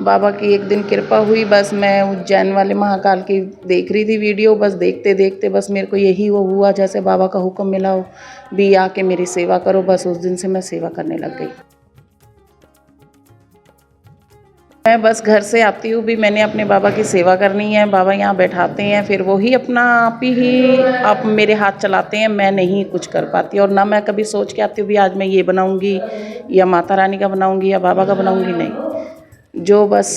बाबा की एक दिन कृपा हुई, बस मैं उज्जैन वाले महाकाल की देख रही थी वीडियो, बस देखते देखते बस मेरे को यही वो हुआ जैसे बाबा का हुक्म मिला हो, भी आके मेरी सेवा करो, बस उस दिन से मैं सेवा करने लग गई। मैं बस घर से आती हूँ, भी मैंने अपने बाबा की सेवा करनी है, बाबा यहाँ बैठाते हैं, फिर वो ही अपना आप ही आप मेरे हाथ चलाते हैं, मैं नहीं कुछ कर पाती और ना मैं कभी सोच के आती हूँ, भी आज मैं ये बनाऊँगी, या माता रानी का बनाऊँगी, या बाबा का बनाऊँगी, नहीं। जो बस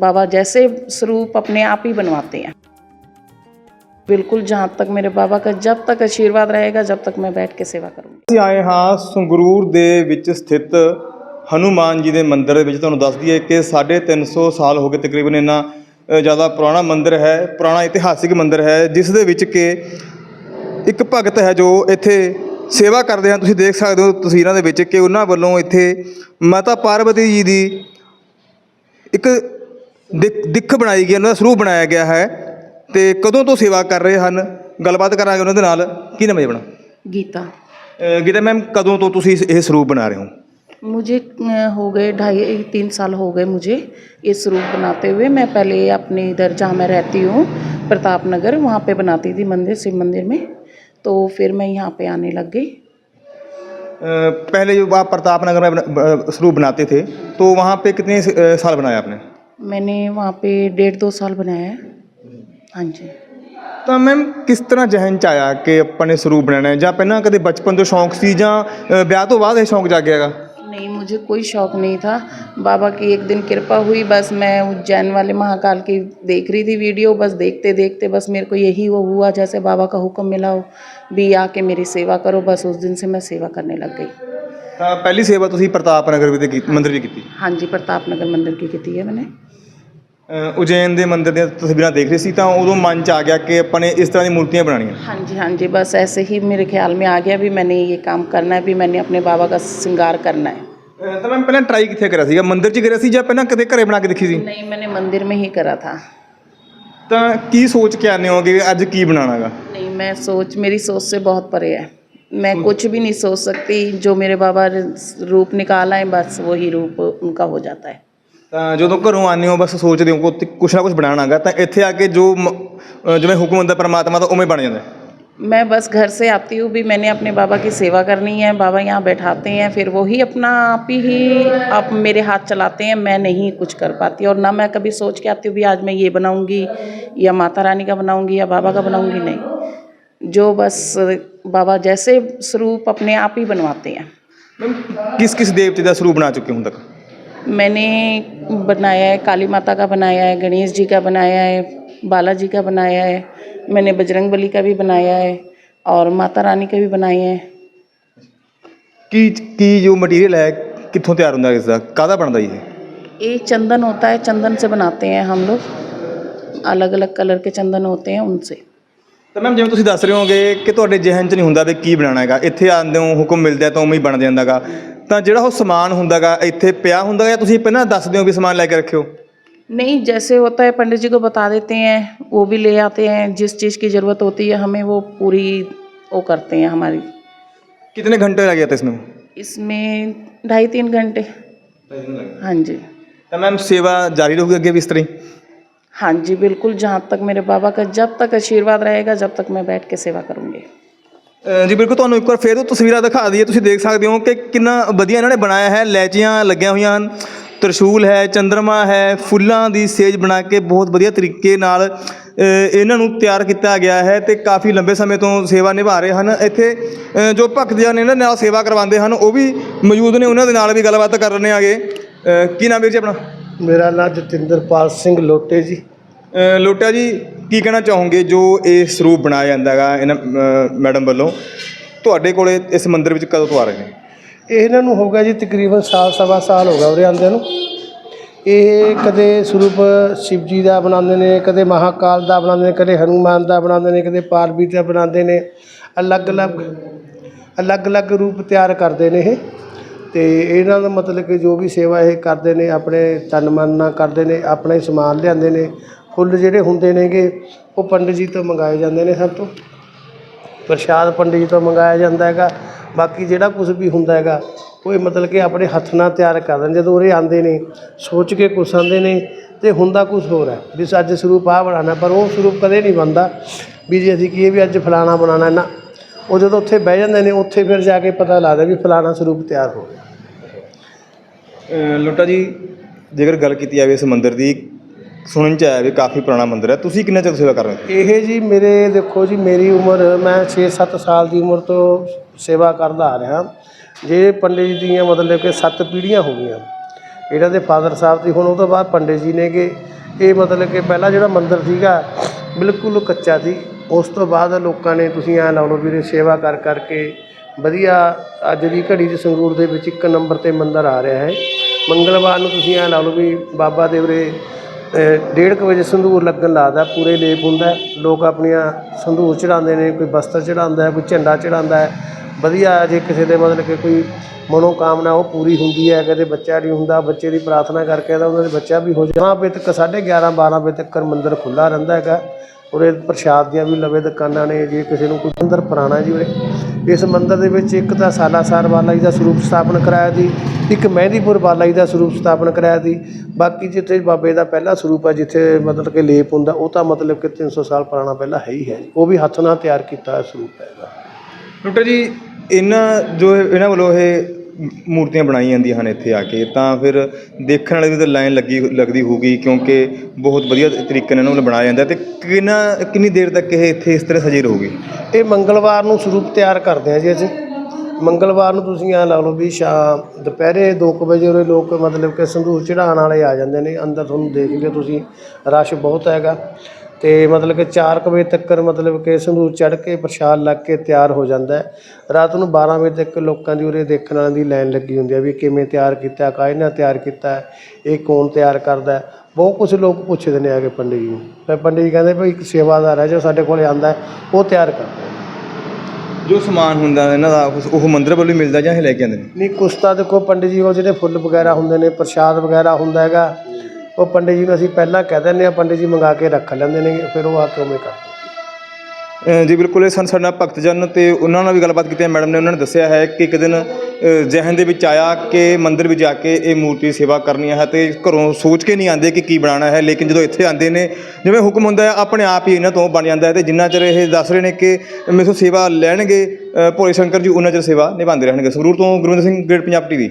बाबा जैसे स्वरूप अपने आप ही बनवाते हैं बिल्कुल जहाँ तक मेरे बाबा का जब तक आशीर्वाद रहेगा जब तक मैं बैठ के सेवा करूँगी ਅਸੀਂ ਆਏ ਹਾਂ ਸੰਗਰੂਰ ਦੇ ਵਿੱਚ ਸਥਿਤ ਹਨੂਮਾਨ ਜੀ ਦੇ ਮੰਦਿਰ ਦੇ ਵਿੱਚ ਤੁਹਾਨੂੰ ਦੱਸ ਦਈਏ ਕਿ 350 ਸਾਲ ਹੋ ਗਏ ਤਕਰੀਬਨ ਇੰਨਾ ਅ, ਜ਼ਿਆਦਾ ਪੁਰਾਣਾ ਮੰਦਿਰ ਹੈ ਪੁਰਾਣਾ ਇਤਿਹਾਸਿਕ ਮੰਦਿਰ ਹੈ ਜਿਸ ਦੇ ਵਿੱਚ ਕਿ ਇੱਕ ਭਗਤ ਹੈ ਜੋ ਇੱਥੇ ਸੇਵਾ ਕਰਦੇ ਹਨ ਤੁਸੀਂ ਦੇਖ ਸਕਦੇ ਹੋ ਤਸਵੀਰਾਂ ਦੇ ਵਿੱਚ ਕਿ ਉਹਨਾਂ ਵੱਲੋਂ ਇੱਥੇ ਮਾਤਾ ਪਾਰਵਤੀ ਜੀ ਦੀ ਇੱਕ ਦਿੱਖ- ਦਿੱਖ ਬਣਾਈ ਗਈ ਉਹਨਾਂ ਦਾ ਸਰੂਪ ਬਣਾਇਆ ਗਿਆ ਹੈ ਤੇ ਕਦੋਂ ਤੋਂ ਸੇਵਾ ਕਰ ਰਹੇ ਹਨ ਗੱਲਬਾਤ ਕਰਾਂਗੇ ਉਹਨਾਂ ਦੇ ਨਾਲ ਕੀ ਨਾਮ ਹੈ ਜੀ ਆਪਣਾ गीता ਅ, ਗੀਤਾ ਮੈਮ ਕਦੋਂ ਤੋਂ ਤੁਸੀਂ ਇਸ- ਇਹ ਸਰੂਪ ਬਣਾ ਰਹੇ ਹੋ मुझे अ, हो गए ढाई तीन साल हो गए मुझे ये स्वरूप बनाते हुए मैं पहले अपने इधर जहाँ मैं रहती हूँ प्रताप नगर वहाँ पे बनाती थी मंदिर शिव मंदिर में तो फिर मैं यहाँ पे आने लग गई अ, पहले जो आप प्रताप नगर में बना- ब- स्वरूप बनाते थे तो वहाँ पे कितने अ, साल बनाया आपने मैंने वहाँ पे डेढ़ दो साल बनाया है हाँ जी ਤਾਂ ਮੈਮ ਕਿਸ ਤਰ੍ਹਾਂ ਜਹਨ ਚ ਆਇਆ ਕਿ ਆਪਾਂ ਨੇ ਸਰੂਪ ਬਣਾਉਣਾ ਹੈ ਜਾਂ ਪਹਿਲਾਂ ਕਦੇ ਬਚਪਨ ਤੋਂ ਸ਼ੌਂਕ ਸੀ ਜਾਂ ਅ, ਵਿਆਹ ਤੋਂ ਬਾਅਦ ਇਹ ਸ਼ੌਂਕ ਜਾਗਿਆਗਾ नहीं मुझे कोई शौक नहीं था बाबा की एक दिन कृपा हुई बस मैं उज्जैन वाले महाकाल की देख रही थी वीडियो बस देखते देखते बस मेरे को यही वो हुआ जैसे बाबा का हुक्म मिला हो भी आके मेरी सेवा करो बस उस दिन से मैं सेवा करने लग गई ਤਾਂ ਪਹਿਲੀ ਸੇਵਾ ਤੁਸੀਂ ਪ੍ਰਤਾਪ ਨਗਰ ਵਿੱਚ ਕੀਤੀ ਮੰਦਿਰ ਵਿੱਚ ਕੀਤੀ हाँ जी प्रताप नगर मंदिर की की है मैंने ਅ, ਉਜੈਨ ਦੇ ਮੰਦਿਰ ਦੀਆਂ ਤਸਵੀਰਾਂ ਦੇਖ ਰਹੇ ਸੀ ਤਾਂ ਉਦੋਂ ਮਨ ਚ ਆ ਗਿਆ ਕਿ ਆਪਾਂ ਨੇ ਇਸ ਤਰ੍ਹਾਂ ਦੀ ਮੂਰਤੀਆਂ ਬਣਾਉਣੀਆਂ हाँ जी हाँ जी बस ऐसे ही मेरे ख्याल में आ गया भी मैंने ये काम करना है भी मैंने अपने बाबा का श्रृंगार करना है ਅ, ਤਾਂ ਮੈਂ ਪਹਿਲਾਂ ਟਰਾਈ ਕਿੱਥੇ ਕਰਿਆ ਸੀਗਾ ਮੰਦਿਰ 'ਚ ਕਰਿਆ ਸੀ ਜਾਂ ਪਹਿਲਾਂ ਕਦੇ ਘਰੇ ਬਣਾ ਕੇ ਦੇਖੀ ਸੀ नहीं मैंने मंदिर में ही करा था ਤਾਂ ਕੀ ਸੋਚ ਕੇ ਆਨੇ ਹੋਗੇ ਅੱਜ ਕੀ ਬਣਾਉਣਾਗਾ नहीं मैं सोच मेरी सोच से बहुत परे है मैं कुछ भी नहीं सोच सकती जो मेरे बाबा ने रूप निकाला है बस वही रूप उनका हो जाता है ਤਾਂ ਜਦੋਂ ਘਰੋਂ ਆਨੇ ਹੋ ਬਸ ਸੋਚਦੇ ਹੋ ਕਿ ਕੁਛ ਨਾ ਕੁਛ ਬਣਾਉਣਾਗਾ ਤਾਂ ਇੱਥੇ ਆ ਕੇ ਜੋ ਮ- ਅ, ਜਿਵੇਂ ਹੁਕਮ ਹੁੰਦਾ ਪਰਮਾਤਮਾ ਦਾ ਉਵੇਂ ਬਣ ਜਾਂਦਾ ਹੈ। मैं बस घर से आती हूँ भी मैंने अपने बाबा की सेवा करनी है बाबा यहाँ बैठाते हैं फिर वही अपना आप ही आप मेरे हाथ चलाते हैं मैं नहीं कुछ कर पाती और ना मैं कभी सोच के आती हूँ भी आज मैं ये बनाऊँगी या माता रानी का बनाऊँगी या बाबा का बनाऊँगी नहीं जो बस बाबा जैसे स्वरूप अपने आप ही बनवाते हैं ਮੈਮ ਕਿਸ ਕਿਸ ਦੇਵਤੇ ਦਾ ਸਰੂਪ ਬਣਾ ਚੁੱਕੇ ਹੋ ਹੁਣ ਤੱਕ मैंने बनाया है काली माता का बनाया है गणेश जी का बनाया है बालाजी का बनाया है मैंने बजरंग बली का भी बनाया है और माता रानी का भी बनाए हैं ਕੀ ਕੀ ਜੋ ਮਟੀਰੀਅਲ ਹੈ ਕਿੱਥੋਂ ਤਿਆਰ ਹੁੰਦਾ ਇਸ ਦਾ ਕਾਹਦਾ ਬਣਦਾ ਜੀ ਇਹ ये चंदन होता है चंदन से बनाते हैं हम लोग अलग अलग कलर के चंदन होते हैं उनसे ਤਾਂ ਮੈਮ ਜਿਵੇਂ ਤੁਸੀਂ ਦੱਸ ਰਹੇ ਹੋਗੇ ਕਿ ਤੁਹਾਡੇ ਜ਼ਿਹਨ 'ਚ ਨਹੀਂ ਹੁੰਦਾ ਵੀ ਕੀ ਬਣਾਉਣਾ ਹੈਗਾ ਇੱਥੇ ਆਉਂਦੇ ਹੋ ਹੁਕਮ ਮਿਲਦਾ ਤਾਂ ਉਵੇਂ ਹੀ ਬਣ ਜਾਂਦਾਗਾ ਤਾਂ ਜਿਹੜਾ ਉਹ ਸਮਾਨ ਹੁੰਦਾਗਾ ਇੱਥੇ ਪਿਆ ਹੁੰਦਾ ਜਾਂ ਤੁਸੀਂ ਪਹਿਲਾਂ ਦੱਸਦੇ ਹੋ ਵੀ ਸਮਾਨ ਲੈ ਕੇ ਰੱਖਿਓ नहीं जैसे होता है पंडित जी को बता देते हैं वो भी ले आते हैं जिस चीज़ की ज़रूरत होती है हमें वो पूरी वो करते हैं हमारी कितने घंटे लगे थे इसमें इसमें ढाई तीन घंटे हाँ जी ਤਾਂ ਮੈਮ ਸੇਵਾ ਜਾਰੀ ਰਹੂਗੀ ਅੱਗੇ ਵੀ ਇਸ ਤਰ੍ਹਾਂ ਹੀ हाँ जी बिल्कुल जहाँ तक मेरे बाबा का जब तक आशीर्वाद रहेगा जब तक मैं बैठ के सेवा करूँगी ਅ, ਜੀ ਬਿਲਕੁਲ ਤੁਹਾਨੂੰ ਇੱਕ ਵਾਰ ਫੇਰ ਉਹ ਤਸਵੀਰਾਂ ਦਿਖਾ ਦਈਏ ਤੁਸੀਂ ਦੇਖ ਸਕਦੇ ਹੋ ਕਿ ਕਿੰਨਾ ਵਧੀਆ ਇਹਨਾਂ ਨੇ ਬਣਾਇਆ ਹੈ ਲੈਚੀਆਂ ਲੱਗੀਆਂ ਹੋਈਆਂ ਹਨ ਤਰਸ਼ੂਲ ਹੈ ਚੰਦਰਮਾ ਹੈ ਫੁੱਲਾਂ ਦੀ ਸੇਜ ਬਣਾ ਕੇ ਬਹੁਤ ਵਧੀਆ ਤਰੀਕੇ ਨਾਲ ਅ, ਇਹਨਾਂ ਨੂੰ ਤਿਆਰ ਕੀਤਾ ਗਿਆ ਹੈ ਤੇ ਕਾਫੀ ਲੰਬੇ ਸਮੇਂ ਤੋਂ ਸੇਵਾ ਨਿਭਾ ਰਹੇ ਹਨ ਇੱਥੇ ਅ, ਜੋ ਭਗਤ ਜਨ ਇਹਨਾਂ ਨਾਲ ਸੇਵਾ ਕਰਵਾਉਂਦੇ ਹਨ ਉਹ ਵੀ ਮੌਜੂਦ ਨੇ ਉਹਨਾਂ ਦੇ ਨਾਲ ਵੀ ਗੱਲਬਾਤ ਕਰ ਰਹੇ ਆਗੇ ਕੀ ਨਾਮ ਵੀਰ ਜੀ ਆਪਣਾ ਮੇਰਾ ਨਾਮ ਜਤਿੰਦਰਪਾਲ ਸਿੰਘ ਲੋਟੇ ਜੀ। ਅ, ਲੋਟਾ ਜੀ ਕੀ ਕਹਿਣਾ ਚਾਹੋਗੇ ਜੋ ਇਹ ਸਰੂਪ ਬਣਾਇਆ ਜਾਂਦਾ ਹੈਗਾ ਇਹਨਾਂ ਅ, ਮੈਡਮ ਵੱਲੋਂ? ਤੁਹਾਡੇ ਕੋਲੇ ਇਸ ਮੰਦਿਰ ਵਿੱਚ ਕਦੋਂ ਤੋਂ ਆ ਰਹੇ ਨੇ? ਇਹਨਾਂ ਨੂੰ ਹੋ ਗਿਆ ਜੀ ਤਕਰੀਬਨ ਸਾਲ ਸਵਾ ਸਾਲ ਹੋ ਗਿਆ ਉਰੇ ਆਉਂਦਿਆਂ ਨੂੰ। ਇਹ ਕਦੇ ਸਰੂਪ ਸ਼ਿਵ ਜੀ ਦਾ ਬਣਾਉਂਦੇ ਨੇ ਕਦੇ ਮਹਾਕਾਲ ਦਾ ਬਣਾਉਂਦੇ ਨੇ ਕਦੇ ਹਨੂਮਾਨ ਦਾ ਬਣਾਉਂਦੇ ਨੇ ਕਦੇ ਪਾਰਵਤੀ ਦਾ ਬਣਾਉਂਦੇ ਨੇ। ਅਲੱਗ-ਅਲੱਗ ਅਲੱਗ-ਅਲੱਗ ਰੂਪ ਤਿਆਰ ਕਰਦੇ ਨੇ ਇਹ। ਤੇ ਇਹਨਾਂ ਦਾ ਮਤਲਬ ਕਿ ਜੋ ਵੀ ਸੇਵਾ ਇਹ ਕਰਦੇ ਨੇ, ਆਪਣੇ ਤਨ ਮਨ ਨਾਲ ਕਰਦੇ ਨੇ, ਆਪਣਾ ਹੀ ਸਮਾਨ ਲਿਆਉਂਦੇ ਨੇ, ਫੁੱਲ ਜਿਹੜੇ ਹੁੰਦੇ ਨੇਗੇ, ਉਹ ਪੰਡਿਤ ਜੀ ਤੋਂ ਮੰਗਾਏ ਜਾਂਦੇ ਨੇ ਸਭ ਤੋਂ। ਪ੍ਰਸ਼ਾਦ ਪੰਡਿਤ ਜੀ ਤੋਂ ਮੰਗਾਇਆ ਜਾਂਦਾ ਹੈਗਾ। ਬਾਕੀ ਜਿਹੜਾ ਕੁਝ ਵੀ ਹੁੰਦਾ ਹੈਗਾ ਕੋਈ ਮਤਲਬ ਕਿ ਆਪਣੇ ਹੱਥ ਨਾਲ ਤਿਆਰ ਕਰਦੇ ਨੇ। ਜਦੋਂ ਉਰੇ ਆਉਂਦੇ ਨੇ, ਸੋਚ ਕੇ ਕੁਛ ਆਉਂਦੇ ਨੇ ਤੇ ਹੁੰਦਾ ਕੁਛ ਹੋਰ ਹੈ। ਵੀ ਅੱਜ ਸਰੂਪ ਆ ਬਣਾਉਣਾ, ਪਰ ਉਹ ਸਰੂਪ ਕਦੇ ਨਹੀਂ ਬਣਦਾ। ਵੀ ਜੇ ਅਸੀਂ ਕਹੀਏ ਵੀ ਅੱਜ ਫਲਾਣਾ ਬਣਾਉਣਾ, ਨਾ। ਉਹ ਜਦੋਂ ਉੱਥੇ ਬਹਿ ਜਾਂਦੇ ਨੇ ਉੱਥੇ ਫਿਰ ਜਾ ਕੇ ਪਤਾ ਲੱਗਦਾ ਵੀ ਫਲਾਣਾ ਸਰੂਪ ਤਿਆਰ ਹੋ ਗਿਆ। ਲੋਟਾ ਜੀ ਜੇਕਰ ਗੱਲ ਕੀਤੀ ਜਾਵੇ ਇਸ ਮੰਦਿਰ ਦੀ ਸੁਣਨ ਚ ਆਇਆ ਵੀ ਕਾਫੀ ਪੁਰਾਣਾ ਮੰਦਿਰ ਹੈ। ਤੁਸੀਂ ਕਿੰਨਾ ਚਿਰ ਸੇਵਾ ਕਰ ਰਹੇ ਹੋ? ਇਹ ਜੀ ਮੇਰੇ ਦੇਖੋ ਜੀ ਮੇਰੀ ਉਮਰ ਮੈਂ 6-7 ਸਾਲ ਦੀ ਉਮਰ ਤੋਂ ਸੇਵਾ ਕਰਦਾ ਆ ਰਿਹਾ। ਜੇ ਪੰਡਿਤ ਜੀ ਦੀਆਂ ਮਤਲਬ ਕਿ 7 ਪੀੜ੍ਹੀਆਂ ਹੋ ਗਈਆਂ ਇਹਨਾਂ ਦੇ ਫਾਦਰ ਸਾਹਿਬ ਸੀ ਹੁਣ ਉਹ ਤੋਂ ਬਾਅਦ ਪੰਡਿਤ ਜੀ ਨੇਗੇ। ਇਹ ਮਤਲਬ ਕਿ ਪਹਿਲਾ ਜਿਹੜਾ ਮੰਦਿਰ ਸੀਗਾ ਬਿਲਕੁਲ ਕੱਚਾ ਸੀ। ਉਸ ਤੋਂ ਬਾਅਦ ਲੋਕਾਂ ਨੇ ਤੁਸੀਂ ਐਂ ਲਾ ਲਓ ਵੀਰੇ ਸੇਵਾ ਕਰ ਕਰਕੇ ਵਧੀਆ ਅੱਜ ਦੀ ਘੜੀ 'ਚ ਸੰਗਰੂਰ ਦੇ ਵਿੱਚ ਇੱਕ ਨੰਬਰ ਤੇ ਮੰਦਰ ਆ ਰਿਹਾ ਹੈ। ਮੰਗਲਵਾਰ ਨੂੰ ਤੁਸੀਂ ਐਂ ਲਾ ਲਓ ਵੀ ਬਾਬਾ ਦੇ ਉਰੇ ਅ, ਡੇਢ ਕੁ ਵਜੇ ਸੰਧੂਰ ਲੱਗਣ ਲੱਗਦਾ ਪੂਰੇ ਲੇਪ ਹੁੰਦਾ ਲੋਕ ਆਪਣੀਆਂ ਸੰਧੂਰ ਚੜਾਉਂਦੇ ਨੇ ਕੋਈ ਬਸਤਰ ਚੜਾਉਂਦਾ ਕੋਈ ਝੰਡਾ ਚੜਾਉਂਦਾ ਵਧੀਆ ਜੇ ਕਿਸੇ ਦੇ ਮਤਲਬ ਕਿ ਕੋਈ ਮਨੋਕਾਮਨਾ ਉਹ ਪੂਰੀ ਹੁੰਦੀ ਹੈ ਕਦੇ ਬੱਚਾ ਨਹੀਂ ਹੁੰਦਾ ਬੱਚੇ ਦੀ ਪ੍ਰਾਰਥਨਾ ਕਰਕੇ ਤਾਂ ਉਹਨਾਂ ਦੇ ਬੱਚਾ ਵੀ ਹੋ ਜਾਣਾ ਵਜੇ ਤੱਕ 11:30 12 ਵਜੇ ਤੱਕ ਮੰਦਿਰ ਖੁੱਲਾ ਰਹਿੰਦਾ ਹੈਗਾ। ਉਰੇ ਪ੍ਰਸ਼ਾਦ ਦੀਆਂ ਵੀ ਲਵੇ ਦੁਕਾਨਾਂ ਨੇ ਜੇ ਕਿਸੇ ਨੂੰ ਕੋਈ ਮੰਦਰ ਪੁਰਾਣਾ ਜੀ ਉਰੇ। ਇਸ ਮੰਦਰ ਦੇ ਵਿੱਚ ਇੱਕ ਤਾਂ ਸਾਲਾਸਰ ਬਾਲਾ ਜੀ ਦਾ ਸਰੂਪ ਸਥਾਪਨ ਕਰਾਇਆ ਜੀ ਇੱਕ ਮਹਿੰਦੀਪੁਰ ਬਾਲਾ ਜੀ ਦਾ ਸਰੂਪ ਸਥਾਪਨ ਕਰਾਇਆ ਜੀ ਬਾਕੀ ਜਿੱਥੇ ਬਾਬੇ ਦਾ ਪਹਿਲਾ ਸਰੂਪ ਹੈ ਜਿੱਥੇ ਮਤਲਬ ਕਿ ਲੇਪ ਹੁੰਦਾ, ਉਹ ਤਾਂ ਮਤਲਬ ਕਿ 300 ਸਾਲ ਪੁਰਾਣਾ ਪਹਿਲਾਂ ਹੈ ਹੀ ਹੈ। ਜੀ। ਉਹ ਵੀ ਹੱਥ ਨਾਲ ਤਿਆਰ ਕੀਤਾ ਹੋਇਆ ਸਰੂਪ ਹੈ ਇਹਦਾ। ਲੋਟਾ ਜੀ, ਇਹਨਾਂ ਜੋ ਇਹਨਾਂ ਵੱਲੋਂ ਇਹ ਮੂਰਤੀਆਂ ਬਣਾਈਆਂ ਜਾਂਦੀਆਂ ਹਨ ਇੱਥੇ ਆ ਕੇ। ਤਾਂ ਫਿਰ ਦੇਖਣ ਵਾਲੇ ਦੀ ਤਾਂ ਲਾਈਨ ਲੱਗੀ ਲੱਗਦੀ ਹੋਊਗੀ ਕਿਉਂਕਿ ਬਹੁਤ ਵਧੀਆ ਤਰੀਕੇ ਨਾਲ ਇਹਨਾਂ ਨੂੰ ਬਣਾਇਆ ਜਾਂਦਾ ਤੇ ਕਿੰਨਾ, ਕਿੰਨੀ ਦੇਰ ਤੱਕ ਇਹ ਇੱਥੇ ਇਸ ਤਰ੍ਹਾਂ ਸਜੀ ਰਹੂਗੀ? ਇਹ ਮੰਗਲਵਾਰ ਨੂੰ ਸਰੂਪ ਤਿਆਰ ਕਰਦੇ ਆ ਜੀ ਅਸੀਂ। ਮੰਗਲਵਾਰ ਨੂੰ ਤੁਸੀਂ ਐ ਲਾ ਲਓ ਵੀ ਸ਼ਾਮ, ਦੁਪਹਿਰੇ 2 ਵਜੇ ਉਰੇ ਲੋਕ ਮਤਲਬ ਕਿ ਸੰਧੂਰ ਚੜਾਉਣ ਵਾਲੇ ਆ ਜਾਂਦੇ ਨੇ। ਅੰਦਰ ਤੁਹਾਨੂੰ ਦੇਖ ਕੇ ਤੁਸੀਂ ਰਸ਼ ਬਹੁਤ ਹੈਗਾ। ਤੇ ਮਤਲਬ ਕਿ 4 ਵਜੇ ਤੱਕ ਮਤਲਬ ਕਿ ਸੰਧੂਰ ਚੜ ਕੇ ਪ੍ਰਸ਼ਾਦ ਲੱਗ ਕੇ ਤਿਆਰ ਹੋ ਜਾਂਦਾ ਹੈ ਰਾਤ ਨੂੰ 12 ਵਜੇ ਤੱਕ ਲੋਕਾਂ ਦੀ ਉਰੇ ਦੇਖਣ ਵਾਲਿਆਂ ਦੀ ਲਾਈਨ ਲੱਗੀ ਹੁੰਦੀ ਹੈ ਵੀ ਕਿਵੇਂ ਤਿਆਰ ਕੀਤਾ ਕਾਹਦੇ ਨਾਲ ਤਿਆਰ ਕੀਤਾ ਇਹ ਕੌਣ ਤਿਆਰ ਕਰਦਾ। ਬਹੁਤ ਕੁਝ ਲੋਕ ਪੁੱਛਦੇ ਨੇ ਆ ਕੇ ਪੰਡਿਤ ਜੀ ਨੂੰ ਫਿਰ ਪੰਡਿਤ ਜੀ ਕਹਿੰਦੇ ਵੀ ਇੱਕ ਸੇਵਾਦਾਰ ਹੈ ਜੋ ਸਾਡੇ ਕੋਲੇ ਆਂਦਾ ਉਹ ਤਿਆਰ ਕਰਦਾ। ਜੋ ਸਮਾਨ ਹੁੰਦਾ ਇਹਨਾਂ ਦਾ ਉਸ- ਉਹ ਮੰਦਿਰ ਵੱਲੋਂ ਹੀ ਮਿਲਦਾ ਜਾਂ ਇਹ ਲੈ ਕੇ ਆਉਂਦੇ ਨੇ ਨਹੀਂ ਕੁਛ ਤਾਂ ਦੇਖੋ ਪੰਡਿਤ ਜੀ ਕੋਲ ਜਿਹੜੇ ਫੁੱਲ ਵਗੈਰਾ ਹੁੰਦੇ ਨੇ ਪ੍ਰਸ਼ਾਦ ਵਗੈਰਾ ਹੁੰਦਾ ਹੈਗਾ ਉਹ ਪੰਡਿਤ ਜੀ ਨੂੰ ਅਸੀਂ ਪਹਿਲਾਂ ਕਹਿ ਦਿੰਦੇ ਆ ਪੰਡਿਤ ਜੀ ਮੰਗਾ ਕੇ ਰੱਖ ਲੈਂਦੇ ਨੇ ਫਿਰ ਉਹ ਆ ਕੇ ਉਵੇਂ ਕਰਦੇ ਅ, ਜੀ ਬਿਲਕੁਲ ਇਹ ਸਨ ਸਾਡੇ ਨਾਲ ਭਗਤ ਜਨ ਤੇ ਉਹਨਾਂ ਨਾਲ ਵੀ ਗੱਲਬਾਤ ਕੀਤੀ ਹੈ। ਮੈਡਮ ਨੇ ਉਹਨਾਂ ਨੇ ਦੱਸਿਆ ਹੈ ਕਿ ਇੱਕ ਦਿਨ ਅ, ਜ਼ਿਹਨ ਦੇ ਵਿੱਚ ਆਇਆ ਕਿ ਮੰਦਿਰ ਵਿੱਚ ਜਾ ਕੇ ਇਹ ਮੂਰਤੀ ਸੇਵਾ ਕਰਨੀ ਹੈ ਤੇ ਘਰੋਂ ਸੋਚ ਕੇ ਨਹੀਂ ਆਉਂਦੇ ਕਿ ਕੀ ਬਣਾਉਣਾ ਹੈ ਲੇਕਿਨ ਜਦੋਂ ਇੱਥੇ ਆਉਂਦੇ ਨੇ ਜਿਵੇਂ ਹੁਕਮ ਹੁੰਦਾ ਹੈ ਆਪਣੇ ਆਪ ਹੀ ਇਹਨਾਂ ਤੋਂ ਬਣ ਜਾਂਦਾ ਹੈ ਤੇ ਜਿੰਨਾ ਚਿਰ ਇਹ ਦੱਸ ਰਹੇ ਨੇ ਕਿ ਮੇਥੋਂ ਸੇਵਾ ਲੈਣਗੇ ਅ, ਭੋਲੇ ਸ਼ੰਕਰ ਜੀ ਉਹਨਾਂ ਚਿਰ ਸੇਵਾ ਨਿਭਾਉਂਦੇ ਰਹਿਣਗੇ। ਸੰਗਰੂਰ ਤੋਂ ਗੁਰਵਿੰਦਰ ਸਿੰਘ ਗ੍ਰੇਟ ਪੰਜਾਬ ਟੀਵੀ।